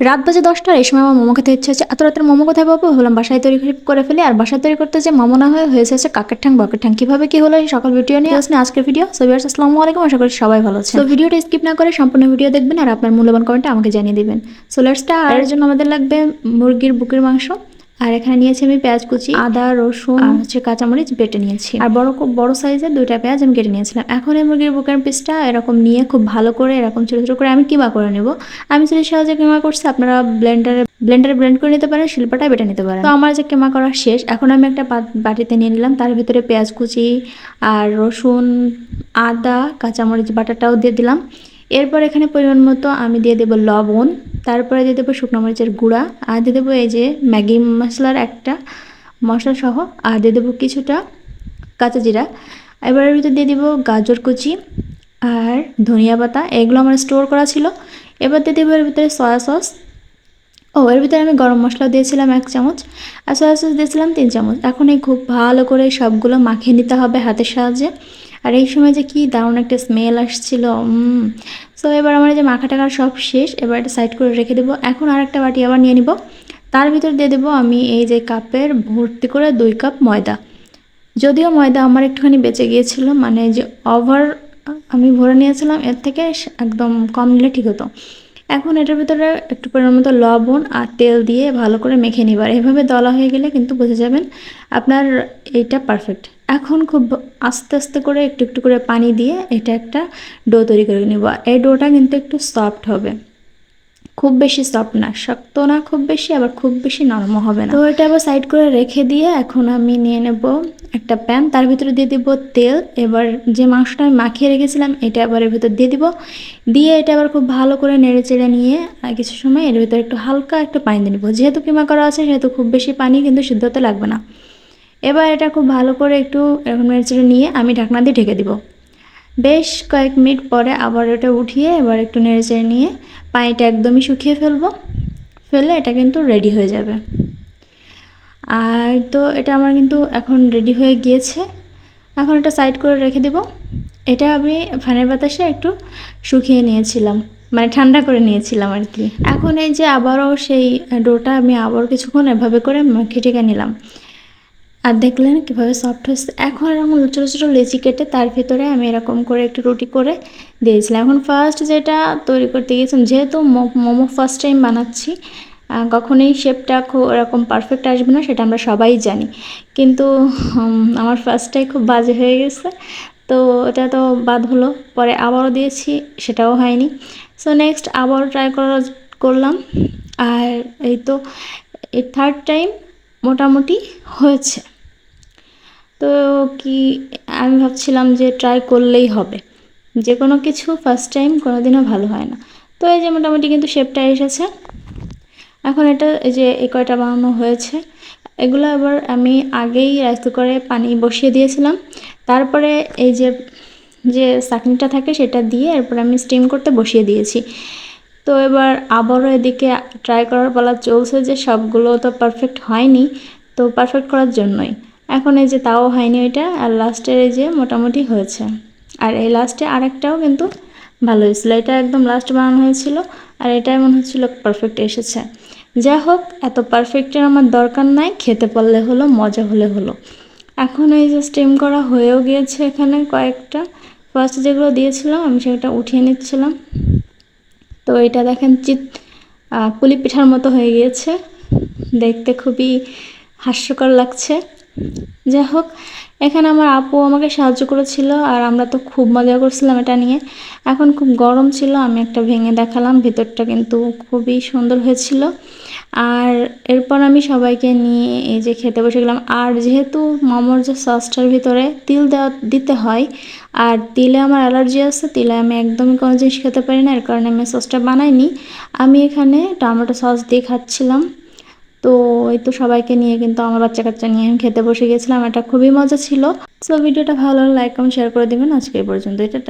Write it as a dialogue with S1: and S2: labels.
S1: রাত বাজে দশটার এই সময় আমার মোমো খেতে ইচ্ছে হচ্ছে এত রাতের মোমো কোথায় পাবো ভাবলাম বাসায় তৈরি করে ফেলি আর বাসায় তৈরি করতে যে মামো না হয়ে হয়েছে হচ্ছে কাকের ঠ্যাং বকের ঠ্যাং। কীভাবে কী হলো এই সকল ভিডিও নিয়ে আসলে আজকের ভিডিও সো ভিউয়ার্স আসসালামু আলাইকুম আশা করি সবাই ভালো আছে তো ভিডিওটা স্কিপ না করে সম্পূর্ণ ভিডিও দেখবেন আর আপনার মূল্যবান কমেন্টে আমাকে জানিয়ে দেবেন। সোলার স্টার এর জন্য আমাদের লাগবে মুরগির বুকের মাংস। আর এখানে নিয়েছি আমি পেঁয়াজ কুচি আদা রসুন। আর হচ্ছে কাঁচামরিচ বেটে নিয়েছি। আর বড় খুব বড় সাইজের দুইটা পেঁয়াজ আমি কেটে নিয়েছিলাম। এখন এই মুরগির বুকের পিসটা এরকম নিয়ে খুব ভালো করে এরকম ছোটো ছোটো করে আমি কিমা করে নেব। আমি যদি সহজে কিমা করছি আপনারা ব্লেন্ডারে ব্লেন্ডারে ব্লেন্ড করে নিতে পারেন শিল্পটা বেটে নিতে পারেন। তো আমার যে কিমা করা শেষ এখন আমি একটা বাটিতে নিয়ে নিলাম। তার ভিতরে পেঁয়াজ কুচি আর রসুন আদা কাঁচামরিচ বাটাটাও দিয়ে দিলাম। এরপর এখানে পরিমাণ মতো আমি দিয়ে দেবো লবণ। তারপরে দিয়ে দেবো শুকনো মরিচের গুঁড়া, আর দিয়ে দেবো এই যে ম্যাগি মশলার একটা মশলা সহ, আর দিয়ে দেবো কিছুটা কাঁচা জিরা। এবারের ভিতরে দিয়ে দেবো গাজর কুচি আর ধনিয়া পাতা, এগুলো আমার স্টোর করা ছিল। এবার দিয়ে দেবো এর ভিতরে সয়া সস। ও, এর ভিতরে আমি গরম মশলা দিয়েছিলাম এক চামচ, আর সয়া সস দিয়েছিলাম তিন চামচ। এখন এই খুব ভালো করে সবগুলো মাখিয়ে নিতে হবে হাতের সাহায্যে। আর এই সময় যে কি দারুণ একটা স্মেল আসছিল সো এবার আমার যে মাখা টাকা সব শেষ, এবার এটা সাইড করে রেখে দেবো। এখন আর একটা বাটি আবার নিয়ে নিব। তার ভিতর দিয়ে দেবো আমি এই যে কাপের ভর্তি করে দুই কাপ ময়দা। যদিও ময়দা আমার একটুখানি বেঁচে গিয়েছিল মানে যে ওভার আমি ভরে নিয়েছিলাম, এর থেকে একদম কম নিলে ঠিক হতো। এখন এটার ভিতরে একটু পরিমাণ মতো লবণ আর তেল দিয়ে ভালো করে মেখে নিবার এভাবে দলা হয়ে গেলে কিন্তু বুঝে যাবেন আপনার এইটা পারফেক্ট এখন খুব আস্তে আস্তে করে একটু একটু করে পানি দিয়ে এটা একটা ডো তৈরি করে নেব। এই ডোটা কিন্তু একটু সফট হবে। খুব বেশি সফট না, শক্ত না খুব বেশি, আবার খুব বেশি নরম হবে না। তো এটা আবার সাইড করে রেখে দিয়ে এখন আমি নিয়ে নেব একটা প্যান তার ভিতরে দিয়ে দিব তেল। এবার যে মাংসটা আমি মাখিয়ে রেখেছিলাম, এটা আবার এর ভিতর দিয়ে দিব। দিয়ে এটা আবার খুব ভালো করে নেড়ে চেড়ে নিয়ে কিছু সময় এর ভিতরে একটু হালকা একটু পানি দিয়ে নেব। যেহেতু কিমা করা আছে, সেহেতু খুব বেশি পানি কিন্তু সিদ্ধ হতে লাগবে না। এবার এটা খুব ভালো করে একটু এরকম নেড়ে চেড়ে নিয়ে আমি ঢাকনা দিয়ে ঢেকে দিব। বেশ কয়েক মিনিট পরে আবার এটা উঠিয়ে এবার একটু নেড়ে চেড়ে নিয়ে পানিটা একদমই শুকিয়ে ফেলব। ফেলে এটা কিন্তু রেডি হয়ে যাবে। আর তো এটা আমার কিন্তু এখন রেডি হয়ে গিয়েছে। এখন এটা সাইড করে রেখে দেব। এটা আমি ফ্যানের বাতাসে একটু শুকিয়ে নিয়েছিলাম মানে ঠান্ডা করে নিয়েছিলাম আর কি। এখন এই যে আবারও সেই ডোটা আমি আবার কিছুক্ষণ এভাবে করে খেটে নিলাম। আর দেখলেন কীভাবে সফট হয়েছে। এখন এরকম ছোটো ছোটো লেচি কেটে তার ভিতরে আমি এরকম করে একটু রুটি করে দিয়েছিলাম। এখন ফার্স্ট যেটা তৈরি করতে গিয়েছিলাম, যেহেতু মোমো ফার্স্ট টাইম বানাচ্ছি কখনোই শেপটা খুব এরকম পারফেক্ট আসবে না, সেটা আমরা সবাই জানি। কিন্তু আমার ফার্স্টটাই খুব বাজে হয়ে গেছে। তো এটা তো বাদ হলো, পরে আবারও দিয়েছি, সেটাও হয়নি। সো নেক্সট আবারও ট্রাই করার করলাম। আর এই তো, এই থার্ড টাইম মোটামুটি হয়েছে। তো কি, আমি ভাবছিলাম যে ট্রাই করলেই হবে। যে কোনো কিছু ফার্স্ট টাইম কোনো দিনও ভালো হয় না। তো এই যে মোটামুটি কিন্তু শেপটা এসেছে। এখন এটা, এই যে এই কয়টা বানানো হয়েছে, এগুলো এবার আমি আগেই রাইস করে পানি বসিয়ে দিয়েছিলাম। তারপরে এই যে যে চাকনিটা থাকে সেটা দিয়ে এরপর আমি স্টিম করতে বসিয়ে দিয়েছি। তো এবার আবারও এদিকে ট্রাই করার পালা চলছে যে সবগুলো তো পারফেক্ট হয়নি, তো পারফেক্ট করার জন্যই। এখন এই যে তাও হয়নি ওইটা, আর লাস্টের এই যে মোটামুটি হয়েছে। আর এই লাস্টে আরেকটাও কিন্তু ভালো হয়েছিলো, এটা একদম লাস্ট বানানো হয়েছিল, আর এটাই মনে হচ্ছিল পারফেক্ট এসেছে। যাই হোক, এত পারফেক্টের আমার দরকার নাই, খেতে পারলে হলো, মজা হলে হলো। এখন এই যে স্টিম করা হয়েও গিয়েছে এখানে কয়েকটা। ফার্স্ট যেগুলো দিয়েছিলাম, আমি সেটা উঠিয়ে নিচ্ছিলাম। তো এটা দেখেন চিত পুলি পিঠার মতো হয়ে গিয়েছে। দেখতে খুবই হাস্যকর লাগছে। যাই হোক এখানে আমার আপু আমাকে সাহায্য করেছিল আর আমরা তো খুব মজা করছিলাম এটা নিয়ে। এখন খুব গরম ছিল, আমি একটা ভেঙে দেখালাম, ভেতরটা কিন্তু খুবই সুন্দর হয়েছিল। আর এরপর আমি সবাইকে নিয়ে এই যে খেতে বসে গেলাম। আর যেহেতু মোমোর যে সসটার ভিতরে তিল দেওয়া, দিতে হয়, আর তিলে আমার অ্যালার্জি আছে, তিলে আমি একদমই কোনো জিনিস খেতে পারি না, এর কারণে আমি সসটা বানাইনি। আমি এখানে টমেটো সস দিয়ে খাচ্ছিলাম। তো এই তো সবাইকে নিয়ে কিন্তু আমার বাচ্চা কাচ্চা নিয়ে আমি খেতে বসে গেছিলাম, এটা খুবই মজা ছিল। সো ভিডিওটা ভালো লাইক কমেন্ট শেয়ার করে দেবেন। আজকে এই পর্যন্ত এটা